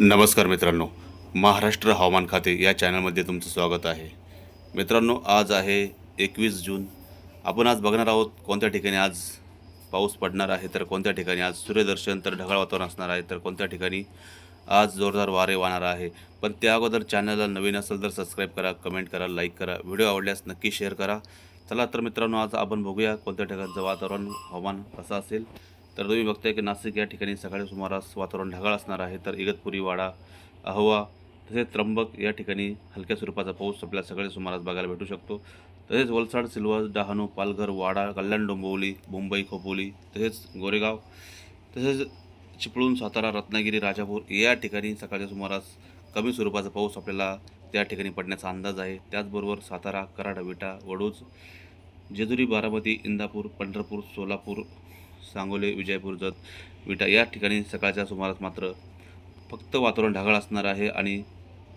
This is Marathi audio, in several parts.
नमस्कार मित्रांनो. महाराष्ट्र हवामान खाते या चॅनलमध्ये तुमचं स्वागत आहे. मित्रांनो आज आहे एकवीस जून. आपण आज बघणार आहोत कोणत्या ठिकाणी आज पाऊस पडणार आहे तर कोणत्या ठिकाणी आज सूर्यदर्शन तर ढगाळ वातावरण असणार आहे तर कोणत्या ठिकाणी आज जोरदार वारे वाहणार आहे. पण त्या अगोदर चॅनलला नवीन असेल तर सबस्क्राईब करा कमेंट करा लाईक करा व्हिडिओ आवडल्यास नक्की शेअर करा. चला तर मित्रांनो आज आपण बघूया कोणत्या ठिकाणचं वातावरण हवामान कसं असेल. तर तुम्ही बघताय की नाशिक या ठिकाणी सकाळी सुमारास वातावरण ढगाळ असणार आहे. तर इगतपुरी वाडा अहवा तसेच त्र्यंबक या ठिकाणी हलक्या स्वरूपाचा पाऊस आपल्याला सकाळी सुमारास बघायला भेटू शकतो. तसेच वलसाड सिल्वर डहाणू पालघर वाडा कल्याण डोंबिवली मुंबई खोपोली तसेच गोरेगाव तसेच चिपळूण सातारा रत्नागिरी राजापूर या ठिकाणी सकाळच्या सुमारास कमी स्वरूपाचा पाऊस आपल्याला त्या ठिकाणी पडण्याचा अंदाज आहे. त्याचबरोबर सातारा कराड विटा वडूज जेजुरी बारामती इंदापूर पंढरपूर सोलापूर सांगोले विजयपूर जत विटा या ठिकाणी सकाळच्या सुमारास मात्र फक्त वातावरण ढगाळ असणार आहे आणि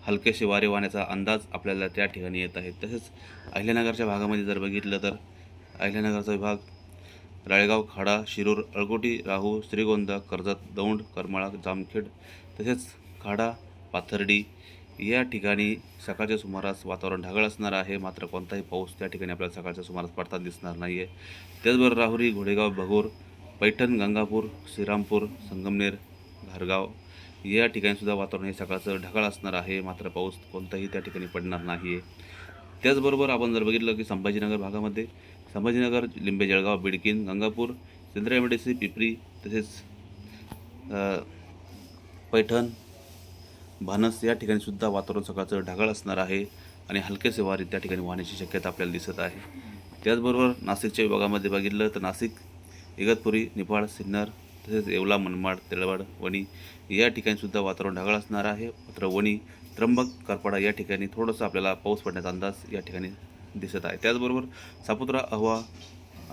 हलकेसे वारे वाहण्याचा अंदाज आपल्याला त्या ठिकाणी येत आहे. तसेच अहिल्यानगरच्या भागामध्ये जर बघितलं तर अहिल्यानगरचा विभाग राळेगाव खाडा शिरूर अळकोटी राहू श्रीगोंदा कर्जत दौंड करमाळा जामखेड तसेच खाडा पाथर्डी या ठिकाणी सकाळच्या सुमारास वातावरण ढगाळ असणार आहे. मात्र कोणताही पाऊस त्या ठिकाणी आपल्याला सकाळच्या सुमारास पडताना दिसणार नाही आहे त्याचबरोबर राहुरी घोडेगाव भगोर पैठण गंगापूर श्रीरामपूर संगमनेर घारगाव या ठिकाणीसुद्धा वातावरण हे सकाळचं ढगाळ असणार आहे. मात्र पाऊस कोणताही त्या ठिकाणी पडणार नाही आहे त्याचबरोबर आपण जर बघितलं की संभाजीनगर भागामध्ये Sambhajinagar Limbe Jalgaon Bidkin Gangapur Sendra M D C Pipri तसेच पैठण भानस या ठिकाणीसुद्धा वातावरण सकाळचं ढगाळ असणार आहे आणि हलकेसे वारे त्या ठिकाणी वाहण्याची शक्यता आपल्याला दिसत आहे. त्याचबरोबर नाशिकच्या विभागामध्ये बघितलं तर नाशिक इगतपुरी निफाड सिन्नर तसेच येवला मनमाड तेळवाड वणी या ठिकाणीसुद्धा वातावरण ढगाळ असणार आहे. मात्र वणी त्र्यंबक करपाडा या ठिकाणी थोडंसं आपल्याला पाऊस पडण्याचा अंदाज या ठिकाणी दिसत आहे. त्याचबरोबर सापुत्रा अहवा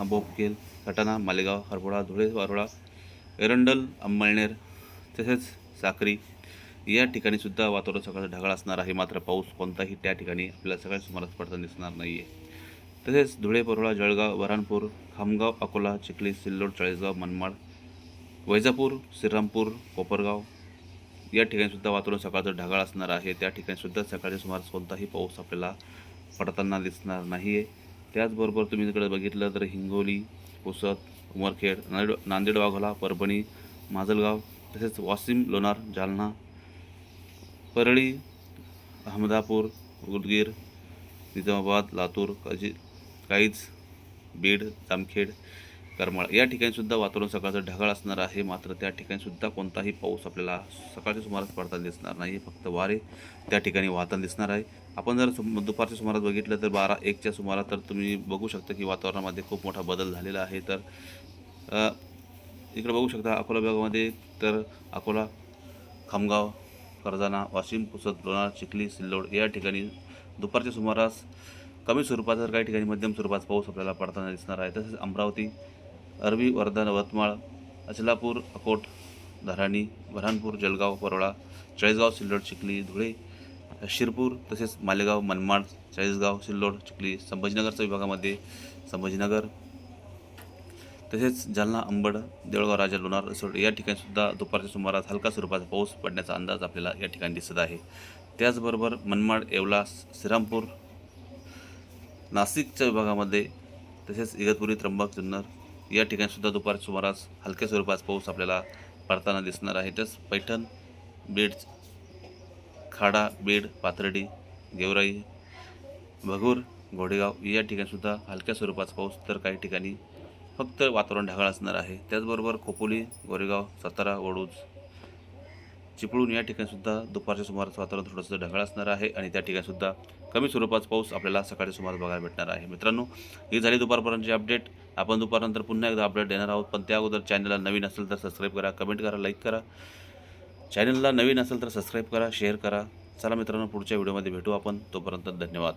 बोपकेल सटाणा मालेगाव हरबोडा धुळे वारोळा एरंडल अंमळनेर तसेच साक्री या ठिकाणीसुद्धा वातावरण सकाळचं ढगाळ असणार आहे. मात्र पाऊस कोणताही त्या ठिकाणी आपल्याला सकाळी सुमारास पडताना दिसणार नाही आहे तसेच धुळे परोळा जळगाव बऱ्हाणपूर खामगाव अकोला चिखली सिल्लोड चाळीसगाव मनमाड वैजापूर श्रीरामपूर कोपरगाव या ठिकाणीसुद्धा वातावरण सकाळचं ढगाळ असणार आहे. त्या ठिकाणीसुद्धा सकाळच्या सुमारास कोणताही पाऊस आपल्याला पडताना दिसणार नाही आहे त्याचबरोबर तुम्ही तिकडे बघितलं तर हिंगोली पुसद उमरखेड नांदेड नांदेड वाघोला परभणी माजलगाव तसेच वाशिम लोणार जालना परळी अहमदापूर उदगीर निजामाबाद लातूर काजी काहीच बीड जामखेड करमाळ या ठिकाणीसुद्धा वातावरण सकाळचं ढगाळ असणार आहे. मात्र त्या ठिकाणीसुद्धा कोणताही पाऊस आपल्याला सकाळच्या सुमारास पडताना दिसणार नाही. फक्त वारे त्या ठिकाणी वाहताना दिसणार आहे. आपण जर दुपारच्या सुमारास बघितलं तर बारा एकच्या सुमारास तर तुम्ही बघू शकता की वातावरणामध्ये खूप मोठा बदल झालेला आहे. तर इकडे बघू शकता अकोला विभागामध्ये तर अकोला खामगाव करजाना वाशिम पुसद लोणार चिखली सिल्लोड या ठिकाणी दुपारच्या सुमारास कमी स्वरूपाचा तर काही ठिकाणी मध्यम स्वरूपाचा पाऊस आपल्याला पडताना दिसणार आहे तसेच अमरावती अरबी वर्धा यवतमाळ अचलापूर अकोट धराणी बऱ्हाणपूर जळगाव परोळा चाळीसगाव सिल्लोड चिखली धुळे शिरपूर तसेच मालेगाव मनमाड चाळीसगाव सिल्लोड चिखली संभाजीनगरच्या विभागामध्ये संभाजीनगर तसेच जालना अंबड देवळगाव राजा लोणार रिसोर्ट या ठिकाणीसुद्धा दुपारच्या सुमारास हलका स्वरूपाचा पाऊस पडण्याचा अंदाज आपल्याला या ठिकाणी दिसत आहे. त्याचबरोबर मनमाड येवला श्रीरामपूर नाशिकच्या विभागामध्ये तसेच इगतपुरी त्र्यंबक जुन्नर या ठिकाणीसुद्धा दुपार सुमारास हलक्या स्वरूपात पाऊस आपल्याला पडताना दिसणार आहे. तसंच पैठण बीड खाडा बीड पाथर्डी गेवराई भगूर घोडेगाव या ठिकाणीसुद्धा हलक्या स्वरूपाचा पाऊस तर काही ठिकाणी फक्त वातावरण ढगाळ असणार आहे. त्याचबरोबर खोपोली गोरेगाव सातारा वडूज चिपळूण या ठिकाणीसुद्धा दुपारच्या सुमारास वातावरण थोडंसं ढगाळ असणार आहे आणि त्या ठिकाणीसुद्धा कमी स्वरूपाचा पाऊस आपल्याला सकाळी सुमारास बघायला भेटणार आहे. मित्रांनो ही झाली दुपारपर्यंतची अपडेट. आपण दुपारनंतर पुन्हा एकदा अपडेट देणार आहोत. पण त्या अगोदर चॅनलला नवीन असेल तर सबस्क्राईब करा कमेंट करा लाईक करा. चॅनलला नवीन असेल तर सबस्क्राईब करा शेअर करा. चला मित्रांनो पुढच्या व्हिडिओमध्ये भेटू आपण. तोपर्यंत धन्यवाद.